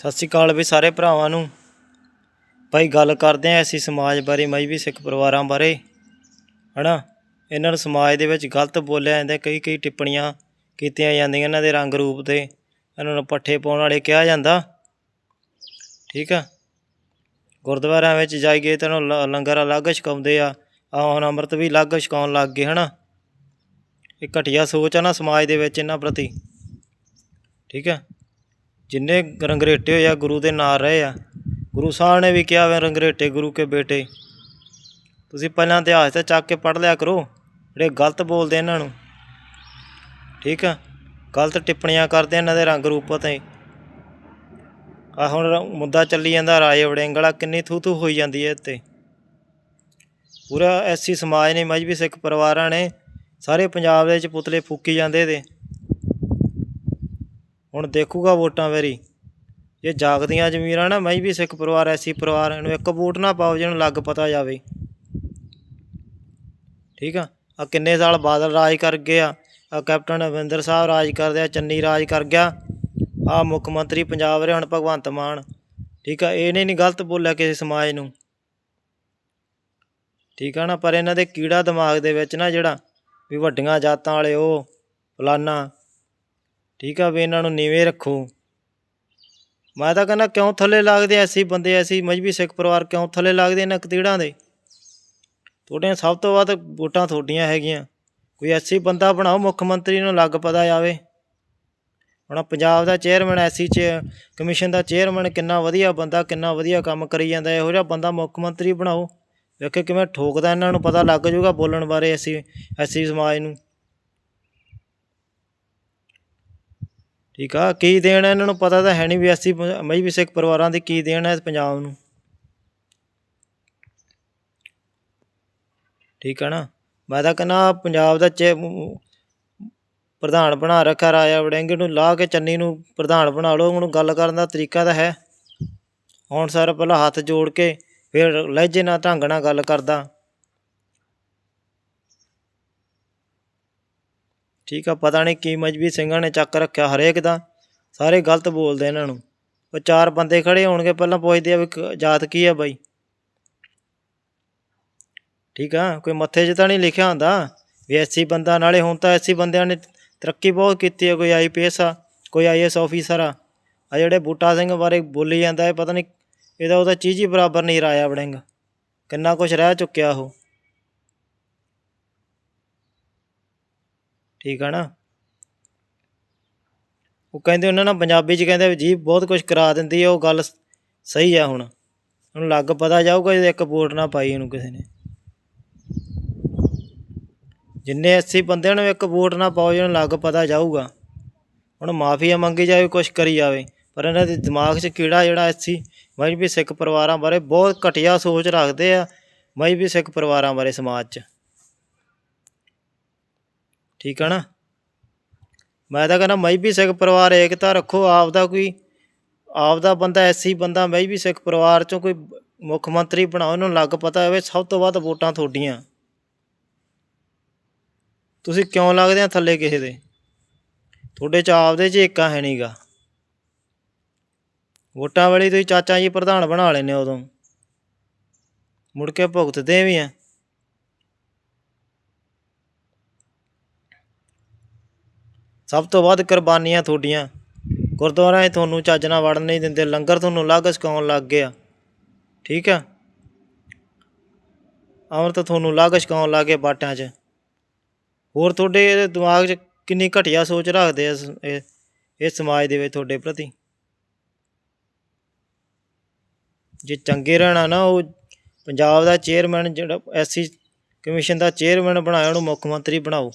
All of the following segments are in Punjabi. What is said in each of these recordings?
ਸਤਿ ਸ਼੍ਰੀ ਅਕਾਲ ਵੀ ਸਾਰੇ ਭਰਾਵਾਂ ਨੂੰ। ਭਾਈ ਗੱਲ ਕਰਦੇ ਆਂ ਅਸੀਂ ਸਮਾਜ ਬਾਰੇ ਮਜ਼੍ਹਬੀ ਸਿੱਖ ਪਰਿਵਾਰਾਂ ਬਾਰੇ, ਹਨਾ? ਇਹਨਾਂ ਨੂੰ ਸਮਾਜ ਦੇ ਵਿੱਚ ਗਲਤ ਬੋਲਿਆ ਜਾਂਦਾ ਕਈ ਕਈ ਟਿੱਪਣੀਆਂ ਕੀਤੀਆਂ ਜਾਂਦੀਆਂ ਇਹਨਾਂ ਦੇ ਰੰਗ ਰੂਪ ਤੇ। ਇਹਨਾਂ ਨੂੰ ਪੱਠੇ ਪਾਉਣ ਵਾਲੇ ਕਿਹਾ ਜਾਂਦਾ। ਠੀਕ ਆ? ਗੁਰਦੁਆਰਿਆਂ ਵਿੱਚ ਜਾਈਏ ਤਾਂ ਇਹਨੂੰ ਲ- ਲੰਗਰ ਅਲੱਗ ਛਕਾਉਂਦੇ ਆ। ਆ ਹੁਣ ਅੰਮ੍ਰਿਤ ਵੀ ਅਲੱਗ ਛਕਾਉਣ ਲੱਗ ਗਏ, ਹਨਾ? ਇਹ ਘਟੀਆ ਸੋਚ ਆ ਨਾ ਸਮਾਜ ਦੇ ਵਿੱਚ ਇਹਨਾਂ ਪ੍ਰਤੀ। ਠੀਕ ਹੈ ਜਿੰਨੇ ਰੰਗਰੇਟੇ ਹੋਏ ਆ, ਗੁਰੂ ਦੇ ਨਾਲ ਰਹੇ ਆ। ਗੁਰੂ ਸਾਹਿਬ ਨੇ ਵੀ ਕਿਹਾ ਵੇ, ਰੰਗਰੇਟੇ ਗੁਰੂ ਕੇ ਬੇਟੇ। ਤੁਸੀਂ ਪਹਿਲਾਂ ਇਤਿਹਾਸ ਤੇ ਚੱਕ ਕੇ ਪੜ੍ਹ ਲਿਆ ਕਰੋ, ਜਿਹੜੇ ਗਲਤ ਬੋਲਦੇ ਇਹਨਾਂ ਨੂੰ। ਠੀਕ ਆ? ਗਲਤ ਟਿੱਪਣੀਆਂ ਕਰਦੇ ਇਹਨਾਂ ਦੇ ਰੰਗ ਰੂਪ ਤੇ। ਆ ਹੁਣ ਮੁੱਦਾ ਚੱਲੀ ਜਾਂਦਾ ਰਾਏ ਵੜਿੰਗ ਵਾਲਾ ਕਿੰਨੀ ਥੂ ਥੂ ਹੋਈ ਜਾਂਦੀ ਹੈ ਇੱਥੇ। ਪੂਰਾ ਐਸੀ ਸਮਾਜ ਨੇ ਮਜਬੀ ਸਿੱਖ ਪਰਿਵਾਰਾਂ ਨੇ। ਸਾਰੇ ਪੰਜਾਬ ਦੇ ਵਿੱਚ ਪੁਤਲੇ ਫੂਕੀ ਜਾਂਦੇ ਤੇ। ਹੁਣ ਦੇਖੂਗਾ ਵੋਟਾਂ ਵੇਰੀ। ਜੇ ਜਾਗਦੀਆਂ ਜ਼ਮੀਰਾਂ ਨਾ, ਮੈਂ ਵੀ ਸਿੱਖ ਪਰਿਵਾਰ, ਐਸੀ ਪਰਿਵਾਰ ਇਹਨੂੰ ਇੱਕ ਵੋਟ ਨਾ ਪਾਓ ਜਿਹਨੂੰ ਲੱਗ ਪਤਾ ਜਾਵੇ। ਠੀਕ ਆ? ਆ ਕਿੰਨੇ ਸਾਲ ਬਾਦਲ ਰਾਜ ਕਰ ਗਏ ਆ ਆ ਕੈਪਟਨ ਅਮਰਿੰਦਰ ਸਾਹਿਬ ਰਾਜ ਕਰਦੇ ਆ ਚੰਨੀ ਰਾਜ ਕਰ ਗਿਆ ਆ ਮੁੱਖ ਮੰਤਰੀ ਪੰਜਾਬ ਰਹੇ ਹੁਣ ਭਗਵੰਤ ਮਾਨ। ਠੀਕ ਆ? ਇਹਨੇ ਨਹੀਂ ਗਲਤ ਬੋਲਿਆ ਕਿਸੇ ਸਮਾਜ ਨੂੰ। ਠੀਕ ਆ ਨਾ? ਪਰ ਇਹਨਾਂ ਦੇ ਕੀੜਾ ਦਿਮਾਗ ਦੇ ਵਿੱਚ ਨਾ ਜਿਹੜਾ ਵੀ ਵੱਡੀਆਂ ਜਾਤਾਂ ਵਾਲੇ ਉਹ, ਫਲਾਨਾ ਠੀਕ ਆ ਵੀ ਇਹਨਾਂ ਨੂੰ ਨੀਵੇਂ ਰੱਖੋ। ਮੈਂ ਤਾਂ ਕਹਿੰਦਾ ਕਿਉਂ ਥੱਲੇ ਲੱਗਦੇ ਐਸੀ ਬੰਦੇ, ਐਸੀ ਮਜਬੀ ਸਿੱਖ ਪਰਿਵਾਰ ਕਿਉਂ ਥੱਲੇ ਲੱਗਦੇ ਇਹਨਾਂ ਕਤੀੜਾਂ ਦੇ? ਤੁਹਾਡੀਆਂ ਸਭ ਤੋਂ ਵੱਧ ਵੋਟਾਂ ਤੁਹਾਡੀਆਂ ਹੈਗੀਆਂ। ਕੋਈ ਐਸੀ ਬੰਦਾ ਬਣਾਓ ਮੁੱਖ ਮੰਤਰੀ ਨੂੰ ਲੱਗ ਪਤਾ ਜਾਵੇ। ਹੁਣ ਪੰਜਾਬ ਦਾ ਚੇਅਰਮੈਨ, ਐਸੀ ਚ ਕਮਿਸ਼ਨ ਦਾ ਚੇਅਰਮੈਨ ਕਿੰਨਾ ਵਧੀਆ ਬੰਦਾ, ਕਿੰਨਾ ਵਧੀਆ ਕੰਮ ਕਰੀ ਜਾਂਦਾ, ਇਹੋ ਜਿਹਾ ਬੰਦਾ ਮੁੱਖ ਮੰਤਰੀ ਬਣਾਓ। ਵੇਖੇ ਕਿਵੇਂ ਠੋਕਦਾ ਇਹਨਾਂ ਨੂੰ ਪਤਾ ਲੱਗ ਜਾਊਗਾ ਬੋਲਣ ਬਾਰੇ ਐਸੀ ਐਸੀ ਸਮਾਜ ਨੂੰ। ਠੀਕ ਆ, ਕੀ ਦੇਣ ਹੈ ਇਹਨਾਂ ਨੂੰ ਪਤਾ ਤਾਂ ਹੈ ਨਹੀਂ ਵੀ ਐਸੀ ਵੀ ਸਿੱਖ ਪਰਿਵਾਰਾਂ ਦੀ ਕੀ ਦੇਣ ਹੈ ਪੰਜਾਬ ਨੂੰ। ਠੀਕ ਆ ਨਾ? ਮੈਂ ਤਾਂ ਕਹਿੰਦਾ ਪੰਜਾਬ ਦਾ ਚੇ ਪ੍ਰਧਾਨ ਬਣਾ ਰੱਖਿਆ ਰਾਜਾ ਵੜਿੰਗ ਨੂੰ, ਲਾ ਕੇ ਚੰਨੀ ਨੂੰ ਪ੍ਰਧਾਨ ਬਣਾ ਲਓ, ਉਹਨੂੰ ਗੱਲ ਕਰਨ ਦਾ ਤਰੀਕਾ ਤਾਂ ਹੈ। ਹੁਣ ਸਰ ਪਹਿਲਾਂ ਹੱਥ ਜੋੜ ਕੇ, ਫਿਰ ਲਹਿਜੇ ਨਾਲ ਢੰਗ ਨਾਲ ਗੱਲ ਕਰਦਾ। ਠੀਕ ਆ, ਪਤਾ ਨਹੀਂ ਕੀ ਮਜਬੀ ਸਿੰਘਾਂ ਨੇ ਚੱਕ ਰੱਖਿਆ ਹਰੇਕ ਦਾ। ਸਾਰੇ ਗਲਤ ਬੋਲਦੇ ਇਹਨਾਂ ਨੂੰ। ਉਹ ਚਾਰ ਬੰਦੇ ਖੜੇ ਹੋਣਗੇ, ਪਹਿਲਾਂ ਪੁੱਛਦੇ ਆ ਵੀ ਜਾਤ ਕੀ ਆ ਬਾਈ? ਠੀਕ ਆ, ਕੋਈ ਮੱਥੇ 'ਚ ਤਾਂ ਨਹੀਂ ਲਿਖਿਆ ਹੁੰਦਾ? ਵੀ ਐਸੀ ਬੰਦਾ, ਨਾਲੇ ਹੁਣ ਤਾਂ ਐਸੀ ਬੰਦਿਆਂ ਨੇ ਤਰੱਕੀ ਬਹੁਤ ਕੀਤੀ ਹੈ ਕੋਈ ਆਈਪੀਐਸ ਆ, ਕੋਈ ਆਈਐਸ ਆਫੀਸਰ ਆ। ਆ ਜਿਹੜੇ ਬੂਟਾ ਸਿੰਘ ਬਾਰੇ ਬੋਲੀ ਜਾਂਦਾ ਹੈ ਪਤਾ ਨਹੀਂ, ਇਹਦਾ ਉਹਦਾ ਚੀਜ਼ ਹੀ ਬਰਾਬਰ ਨਹੀਂ ਰਾਇਆ ਵੜਿੰਗ। ਕਿੰਨਾ ਕੁਝ ਰਹਿ ਚੁੱਕਿਆ ਉਹ। ਠੀਕ ਆ ਨਾ? ਉਹ ਕਹਿੰਦੇ ਉਹਨਾਂ ਨਾਲ ਪੰਜਾਬੀ ਚ ਕਹਿੰਦੇ ਜੀ ਬਹੁਤ ਕੁਝ ਕਰਾ ਦਿੰਦੀ ਹੈ ਉਹ ਗੱਲ ਸਹੀ ਆ ਹੁਣ। ਉਹਨੂੰ ਲੱਗ ਪਤਾ ਜਾਊਗਾ ਜੇ ਇੱਕ ਵੋਟ ਨਾ ਪਾਈ ਉਹਨੂੰ ਕਿਸੇ ਨੇ। ਜਿੰਨੇ 80 ਬੰਦਿਆਂ ਨੂੰ ਇੱਕ ਵੋਟ ਨਾ ਪਾਓ, ਜਿਹਨੂੰ ਲੱਗ ਪਤਾ ਜਾਊਗਾ। ਹੁਣ ਮਾਫੀਆ ਮੰਗੀ ਜਾਵੇ ਕੁਝ ਕਰੀ ਜਾਵੇ। ਪਰ ਇਹਨਾਂ ਦੇ ਦਿਮਾਗ 'ਚ ਕੀੜਾ ਜਿਹੜਾ ਐਸੀ ਮਜਬੀ ਸਿੱਖ ਪਰਿਵਾਰਾਂ ਬਾਰੇ ਬਹੁਤ ਘਟੀਆ ਸੋਚ ਰੱਖਦੇ ਆ ਮਜਬੀ ਸਿੱਖ ਪਰਿਵਾਰਾਂ ਬਾਰੇ ਸਮਾਜ 'ਚ। ਠੀਕ ਆ ਨਾ? ਮੈਂ ਤਾਂ ਕਹਿੰਦਾ ਮਜਬੀ ਸਿੱਖ ਪਰਿਵਾਰ ਏਕਤਾ ਰੱਖੋ, ਆਪਦਾ ਕੋਈ, ਆਪਦਾ ਬੰਦਾ ਐਸੀ ਬੰਦਾ ਮਜਬੀ ਸਿੱਖ ਪਰਿਵਾਰ 'ਚੋਂ ਕੋਈ ਮੁੱਖ ਮੰਤਰੀ ਬਣਾਓ ਉਹਨੂੰ ਲੱਗ ਪਤਾ ਹੋਵੇ ਸਭ ਤੋਂ ਵੱਧ ਵੋਟਾਂ ਤੁਹਾਡੀਆਂ। ਤੁਸੀਂ ਕਿਉਂ ਲੱਗਦੇ ਆ ਥੱਲੇ ਕਿਸੇ ਦੇ? ਤੁਹਾਡੇ ਚ ਆਪਦੇ ਚ ਏਕਾ ਹੈ ਨਹੀਂਗਾ ਵੋਟਾਂ ਵਾਲੀ ਤੁਸੀਂ ਚਾਚਾ ਜੀ ਪ੍ਰਧਾਨ ਬਣਾ ਲੈਨੇ ਉਦੋਂ। ਮੁੜ ਕੇ ਭੁਗਤਦੇ ਵੀ ਆ। ਸਭ ਤੋਂ ਵੱਧ ਕੁਰਬਾਨੀਆਂ ਤੁਹਾਡੀਆਂ। ਗੁਰਦੁਆਰਿਆਂ 'ਚ ਤੁਹਾਨੂੰ ਚੱਜ ਨਾਲ ਵੜਨ ਨਹੀਂ ਦਿੰਦੇ। ਲੰਗਰ ਤੁਹਾਨੂੰ ਅਲੱਗ ਛਕਾਉਣ ਲੱਗ ਗਏ ਆ ਠੀਕ ਆ? ਅੰਮ੍ਰਿਤ ਤੁਹਾਨੂੰ ਅਲੱਗ ਛਕਾਉਣ ਲੱਗ ਗਏ ਬਾਟਿਆਂ 'ਚ। ਹੋਰ ਤੁਹਾਡੇ ਦਿਮਾਗ 'ਚ ਕਿੰਨੀ ਘਟੀਆ ਸੋਚ ਰੱਖਦੇ ਆ ਸ- ਇਹ ਇਹ ਸਮਾਜ ਦੇ ਵਿੱਚ ਤੁਹਾਡੇ ਪ੍ਰਤੀ? ਜੇ ਚੰਗੇ ਰਹਿਣਾ ਨਾ, ਉਹ ਪੰਜਾਬ ਦਾ ਚੇਅਰਮੈਨ ਜਿਹੜਾ ਐਸੀ ਕਮਿਸ਼ਨ ਦਾ ਚੇਅਰਮੈਨ ਬਣਾਇਆ, ਉਹਨੂੰ ਮੁੱਖ ਮੰਤਰੀ ਬਣਾਓ।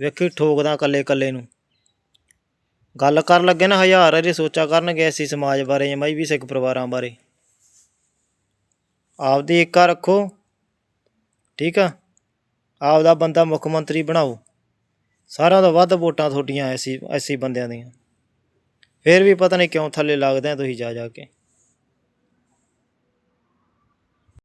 ਵੇਖੀ ਠੋਕਦਾ ਕੱਲੇ ਕੱਲੇ ਨੂੰ। ਗੱਲ ਕਰਨ ਲੱਗੇ ਨਾ ਹਜ਼ਾਰ ਵਾਰੀ ਸੋਚਾ ਕਰਨਗੇ ਐਸੀ ਸਮਾਜ ਬਾਰੇ ਜਾਂ ਮੈਂ ਵੀ ਸਿੱਖ ਪਰਿਵਾਰਾਂ ਬਾਰੇ। ਆਪਦੀ ਏਕਾ ਰੱਖੋ, ਠੀਕ ਆ? ਆਪਦਾ ਬੰਦਾ ਮੁੱਖ ਮੰਤਰੀ ਬਣਾਓ। ਸਾਰਿਆਂ ਤੋਂ ਵੱਧ ਵੋਟਾਂ ਤੁਹਾਡੀਆਂ ਐਸੀ ਐਸੀ ਬੰਦਿਆਂ ਦੀਆਂ। ਫਿਰ ਵੀ ਪਤਾ ਨਹੀਂ ਕਿਉਂ ਥੱਲੇ ਲੱਗਦੇ ਆ ਤੁਸੀਂ ਜਾ ਜਾ ਕੇ।